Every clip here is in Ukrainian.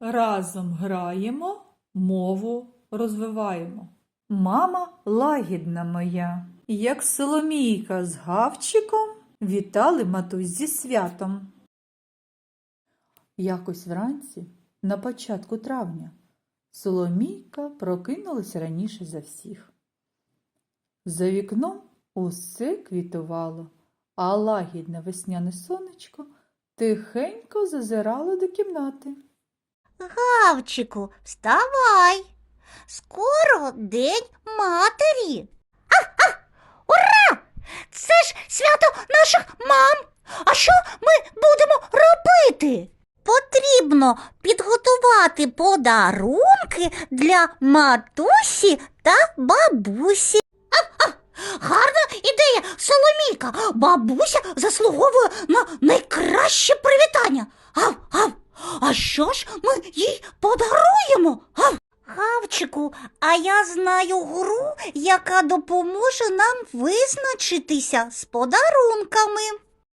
Разом граємо, мову розвиваємо. Мама лагідна моя, як Соломійка з гавчиком вітали матусь зі святом. Якось вранці, на початку травня, Соломійка прокинулась раніше за всіх. За вікном усе квітувало, а лагідне весняне сонечко тихенько зазирало до кімнати. Гавчику, вставай. Скоро день матері. А, а, ура! Це ж свято наших мам. А що ми будемо робити? Потрібно підготувати подарунки для матусі та бабусі. А, а, гарна ідея, Соломійка. Бабуся заслуговує на найкраще привітання. Гав, гав. А що ж їй подаруємо? Гав. Гавчику, а я знаю гру, яка допоможе нам визначитися з подарунками.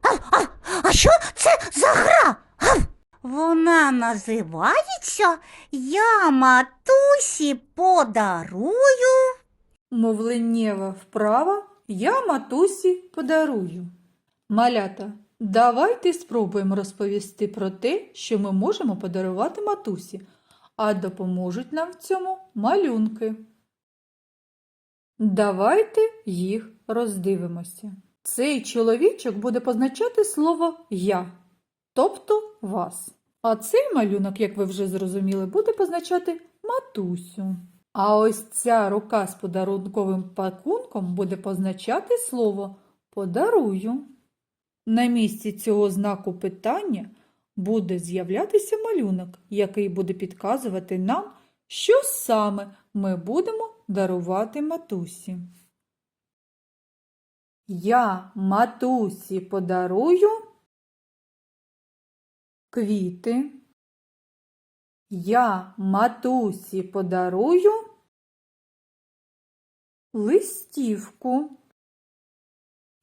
А, а, а що це за гра? Гав. Вона називається Я матусі подарую. Мовленнєва вправа я матусі подарую. Малята, давайте спробуємо розповісти про те, що ми можемо подарувати матусі, а допоможуть нам в цьому малюнки. Давайте їх роздивимося. Цей чоловічок буде позначати слово я, тобто вас. А цей малюнок, як ви вже зрозуміли, буде позначати матусю. А ось ця рука з подарунковим пакунком буде позначати слово подарую. На місці цього знаку питання буде з'являтися малюнок, який буде підказувати нам, що саме ми будемо дарувати матусі. Я матусі подарую квіти. Я матусі подарую листівку.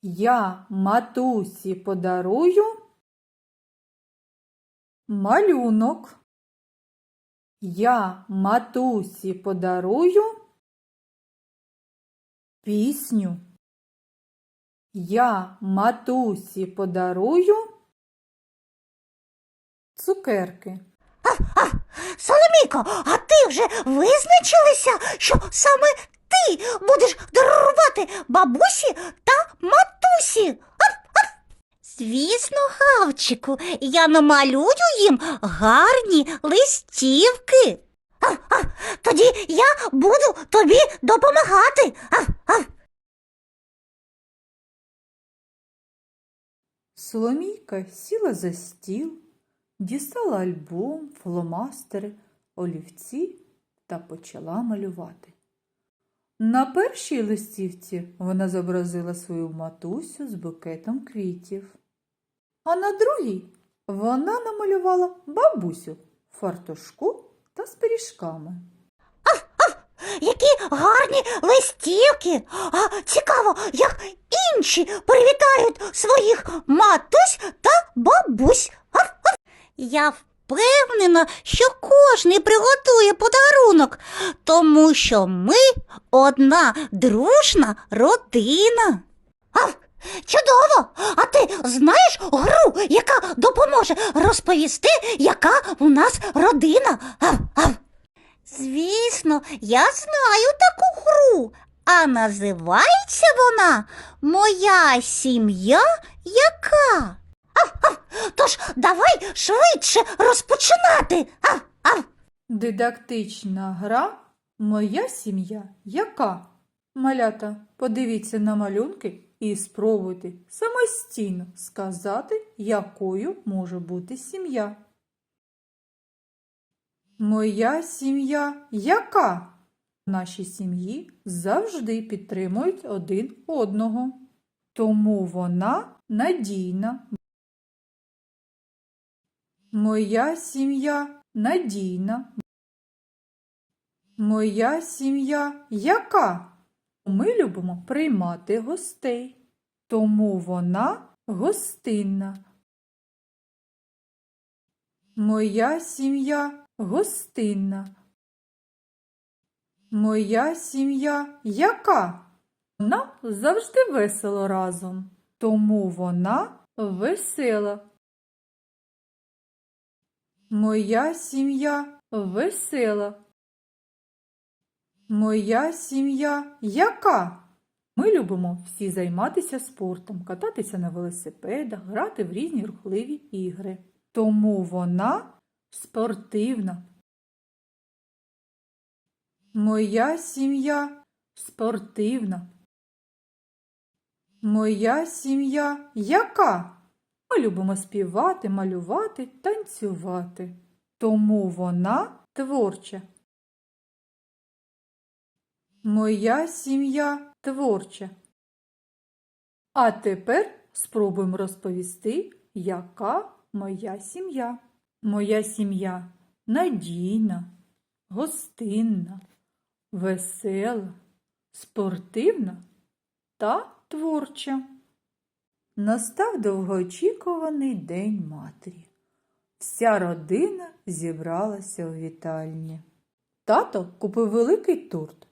Я матусі подарую малюнок. Я матусі подарую пісню. Я матусі подарую цукерки. Соломійко, а ти вже визначилася, що саме ти будеш дарувати бабусі та матусі? Звісно, Гавчику, я намалюю їм гарні листівки. А, а, тоді я буду тобі допомагати. А, а. Соломійка сіла за стіл, дістала альбом, фломастери, олівці та почала малювати. На першій листівці вона зобразила свою матусю з букетом квітів, а на другій вона намалювала бабусю в фартушку та з пиріжками. Які гарні листівки. А цікаво, як інші привітають своїх матусь та бабусь. Ав. Я впевнена, що кожний приготує подарунок, тому що ми одна дружна родина. Ав, чудово! А ти знаєш гру, яка допоможе розповісти, яка у нас родина? Ав, ав. Звісно, я знаю таку гру, а називається вона Моя сім'я яка? Ав, тож давай швидше розпочинати. Ав. Дидактична гра Моя сім'я яка? Малята, подивіться на малюнки і спробуйте самостійно сказати, якою може бути сім'я. Моя сім'я яка? Наші сім'ї завжди підтримують один одного. Тому вона надійна. Моя сім'я надійна. Моя сім'я яка? Ми любимо приймати гостей, тому вона гостинна. Моя сім'я гостинна. Моя сім'я яка? Вона завжди весело разом, тому вона весела. Моя сім'я весела. Моя сім'я яка? Ми любимо всі займатися спортом, кататися на велосипедах, грати в різні рухливі ігри. Тому вона спортивна. Моя сім'я спортивна. Моя сім'я яка? Ми любимо співати, малювати, танцювати. Тому вона творча. Моя сім'я творча. А тепер спробуємо розповісти, яка моя сім'я. Моя сім'я надійна, гостинна, весела, спортивна та творча. Настав довгоочікуваний день матері. Вся родина зібралася у вітальні. Тато купив великий торт.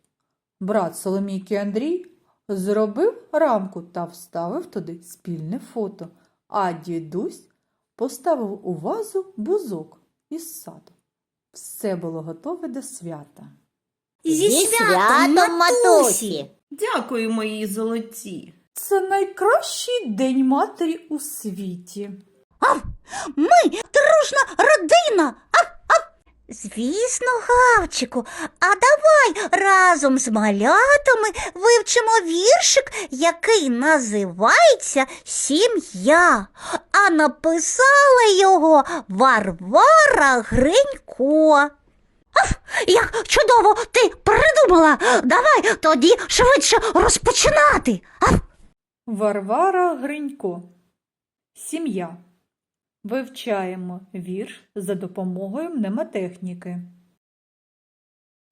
Брат Соломійки Андрій зробив рамку та вставив туди спільне фото, а дідусь поставив у вазу бузок із саду. Все було готове до свята. Зі святом, матусі! Дякую, мої золоті. Це найкращий день матері у світі. Ми дружна родина. Ав, ав. Звісно, Гавчику, а давай разом з малятами вивчимо віршик, який називається Сім'я. А написала його Варвара Гринько. Ав, як чудово ти придумала! Давай тоді швидше розпочинати. Ав. Варвара Гринько. Сім'я. Вивчаємо вірш за допомогою мнемотехніки.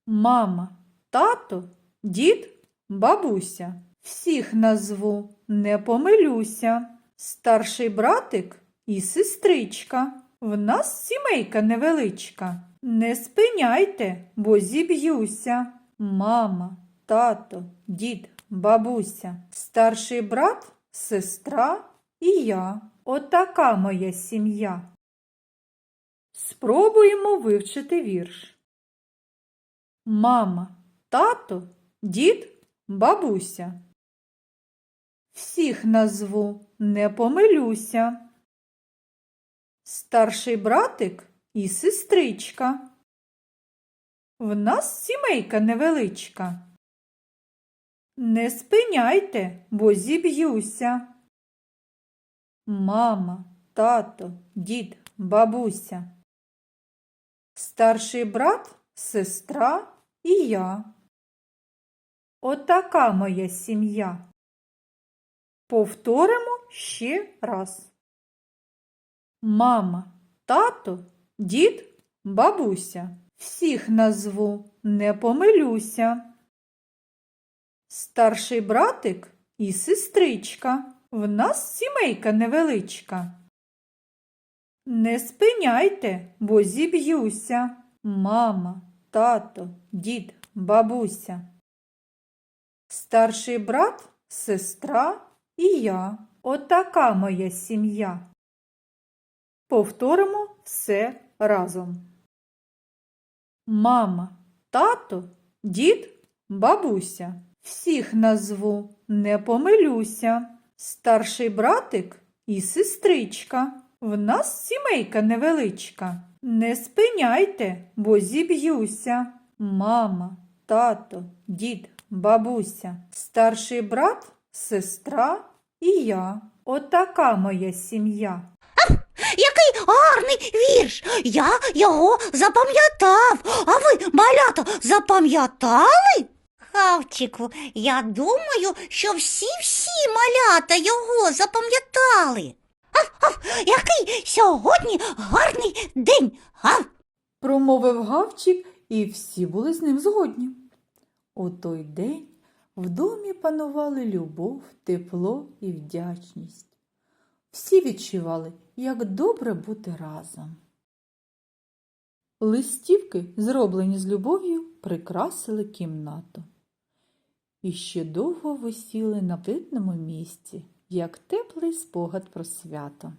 Мама, тато, дід, бабуся. Всіх назву не помилюся. Старший братик і сестричка. В нас сімейка невеличка. Не спиняйте, бо зіб'юся. Мама, тато, дід, бабуся, старший брат, сестра і я. Отака моя сім'я. Спробуємо вивчити вірш. Мама, тато, дід, бабуся. Всіх назву не помилюся. Старший братик і сестричка. В нас сімейка невеличка. Не спиняйте, бо зіб'юся. Мама, тато, дід, бабуся. Старший брат, сестра і я. Отака моя сім'я. Повторимо ще раз. Мама, тато, дід, бабуся. Всіх назву не помилюся. Старший братик і сестричка. В нас сімейка невеличка. Не спиняйте, бо зіб'юся. Мама, тато, дід, бабуся. Старший брат, сестра і я. Отака моя сім'я. Повторимо все разом. Мама, тато, дід, бабуся. Всіх назву не помилюся. Старший братик і сестричка. В нас сімейка невеличка. Не спиняйте, бо зіб'юся. Мама, тато, дід, бабуся, старший брат, сестра і я. Отака моя сім'я. Який гарний вірш! Я його запам'ятав. А ви, малята, запам'ятали? Хавчику, я думаю, що всі-всі малята його запам'ятали. Ав, ав, який сьогодні гарний день. Ав. Промовив гавчик, і всі були з ним згодні. У той день в домі панували любов, тепло і вдячність. Всі відчували, як добре бути разом. Листівки, зроблені з любов'ю, прикрасили кімнату. І ще довго висіли на видному місці, як теплий спогад про свято.